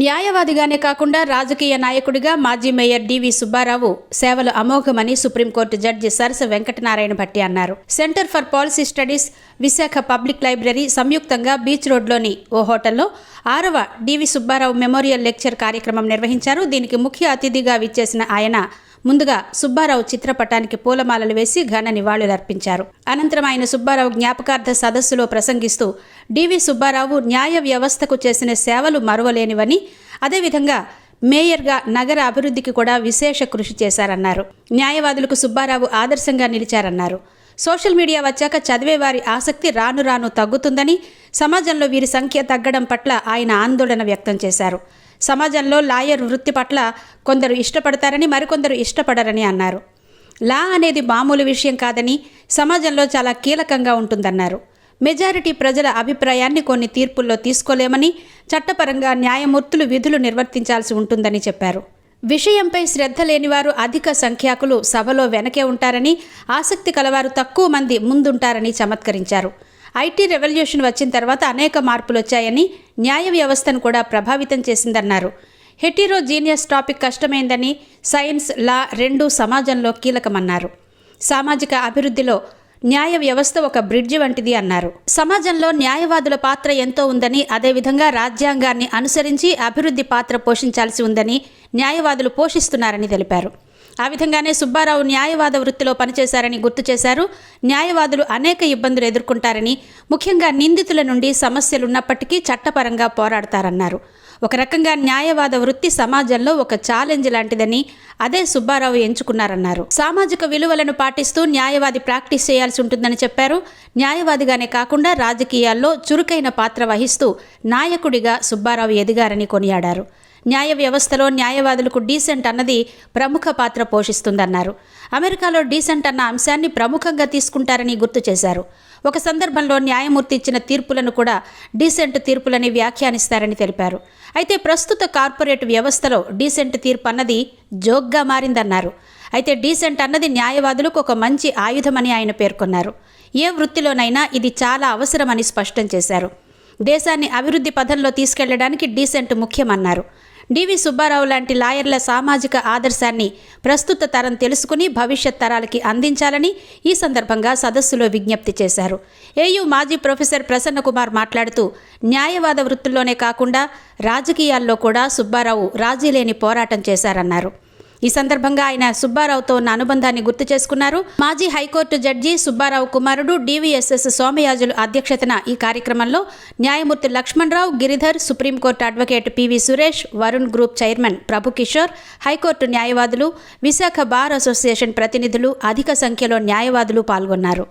న్యాయవాదిగానే కాకుండా రాజకీయ నాయకుడిగా మాజీ మేయర్ డివి సుబ్బారావు సేవలు అమోఘమని సుప్రీంకోర్టు జడ్జి సరస వెంకటనారాయణ భట్టి అన్నారు. Centre for policy studies Visakha public library సంయుక్తంగా బీచ్ రోడ్లోని ఓ హోటల్లో ఆరవ డివి సుబ్బారావు మెమోరియల్ లెక్చర్ కార్యక్రమం నిర్వహించారు. దీనికి ముఖ్య అతిథిగా విచ్చేసిన ఆయన ముందుగా సుబ్బారావు చిత్రపటానికి పూలమాలలు వేసి ఘన నివాళులర్పించారు అనంతరం ఆయన సుబ్బారావు జ్ఞాపకార్థ సదస్సులో ప్రసంగిస్తూ డివి సుబ్బారావు న్యాయ వ్యవస్థకు చేసిన సేవలు మరువలేనివని అదేవిధంగా మేయర్గా నగర అభివృద్ధికి కూడా విశేష కృషి చేశారన్నారు. న్యాయవాదులకు సుబ్బారావు ఆదర్శంగా నిలిచారన్నారు. సోషల్ మీడియా వచ్చాక చదివే వారి ఆసక్తి రాను రాను తగ్గుతుందని సమాజంలో వీరి సంఖ్య తగ్గడం పట్ల ఆయన ఆందోళన వ్యక్తం చేశారు. సమాజంలో లాయర్ వృత్తి పట్ల కొందరు ఇష్టపడతారని మరికొందరు ఇష్టపడరని అన్నారు. లా అనేది మామూలు విషయం కాదని సమాజంలో చాలా కీలకంగా ఉంటుందన్నారు. మెజారిటీ ప్రజల అభిప్రాయాన్ని కొన్ని తీర్పుల్లో తీసుకోలేమని చట్టపరంగా న్యాయమూర్తులు విధులు నిర్వర్తించాల్సి ఉంటుందని చెప్పారు. విషయంపై శ్రద్ధ లేనివారు అధిక సంఖ్యాకులు సభలో వెనకే ఉంటారని ఆసక్తి కలవారు తక్కువ మంది ముందుంటారని చమత్కరించారు. ఐటీ రెవల్యూషన్ వచ్చిన తర్వాత అనేక మార్పులు వచ్చాయని న్యాయ వ్యవస్థను కూడా ప్రభావితం చేసిందన్నారు. హెటీరో జీనియస్ టాపిక్ కష్టమైందని సైన్స్ లా రెండు సమాజంలో కీలకమన్నారు. సామాజిక అభివృద్ధిలో న్యాయ వ్యవస్థ ఒక బ్రిడ్జి వంటిది అన్నారు. సమాజంలో న్యాయవాదుల పాత్ర ఎంతో ఉందని అదేవిధంగా రాజ్యాంగాన్ని అనుసరించి అభివృద్ధి పాత్ర పోషించాల్సి ఉందని న్యాయవాదులు పోషిస్తున్నారని తెలిపారు. ఆ విధంగానే సుబ్బారావు న్యాయవాద వృత్తిలో పనిచేశారని గుర్తు చేశారు. న్యాయవాదులు అనేక ఇబ్బందులు ఎదుర్కొంటారని ముఖ్యంగా నిందితుల నుండి సమస్యలున్నప్పటికీ చట్టపరంగా పోరాడతారన్నారు. ఒక రకంగా న్యాయవాద వృత్తి సమాజంలో ఒక ఛాలెంజ్ లాంటిదని అదే సుబ్బారావు ఎంచుకున్నారన్నారు. సామాజిక విలువలను పాటిస్తూ న్యాయవాది ప్రాక్టీస్ చేయాల్సి ఉంటుందని చెప్పారు. న్యాయవాదిగానే కాకుండా రాజకీయాల్లో చురుకైన పాత్ర వహిస్తూ నాయకుడిగా సుబ్బారావు ఎదిగారని కొనియాడారు. న్యాయ వ్యవస్థలో న్యాయవాదులకు డీసెంట్ అన్నది ప్రముఖ పాత్ర పోషిస్తుందన్నారు. అమెరికాలో డీసెంట్ అన్న అంశాన్ని ప్రముఖంగా తీసుకుంటారని గుర్తు చేశారు. ఒక సందర్భంలో న్యాయమూర్తి ఇచ్చిన తీర్పులను కూడా డీసెంట్ తీర్పులని వ్యాఖ్యానిస్తారని తెలిపారు. అయితే ప్రస్తుత కార్పొరేట్ వ్యవస్థలో డీసెంట్ తీర్పు అన్నది జోక్గా మారిందన్నారు. అయితే డీసెంట్ అన్నది న్యాయవాదులకు ఒక మంచి ఆయుధమని ఆయన పేర్కొన్నారు. ఏ వృత్తిలోనైనా ఇది చాలా అవసరమని స్పష్టం చేశారు. దేశాన్ని అభివృద్ధి పథంలో తీసుకెళ్ళడానికి డీసెంట్ ముఖ్యమన్నారు. డివి సుబ్బారావు లాంటి లాయర్ల సామాజిక ఆదర్శాన్ని ప్రస్తుత తరం తెలుసుకుని భవిష్యత్ తరాలకి అందించాలని ఈ సందర్భంగా సదస్సులో విజ్ఞప్తి చేశారు. ఏయూ మాజీ ప్రొఫెసర్ ప్రసన్న కుమార్ మాట్లాడుతూ న్యాయవాద వృత్తుల్లోనే కాకుండా రాజకీయాల్లో కూడా సుబ్బారావు రాజీలేని పోరాటం చేశారన్నారు. ఈ సందర్భంగా ఆయన సుబ్బారావుతో ఉన్న అనుబంధాన్ని గుర్తు చేసుకున్నారు. మాజీ హైకోర్టు జడ్జి సుబ్బారావు కుమారుడు డివిఎస్ఎస్ సోమయాజులు అధ్యక్షతన ఈ కార్యక్రమంలో న్యాయమూర్తి Lakshmanarao Giridhar supreme court advocate PV Suresh Varun group chairman Prabhu Kishore high court న్యాయవాదులు విశాఖ బార్ అసోసియేషన్ ప్రతినిధులు అధిక సంఖ్యలో న్యాయవాదులు పాల్గొన్నారు.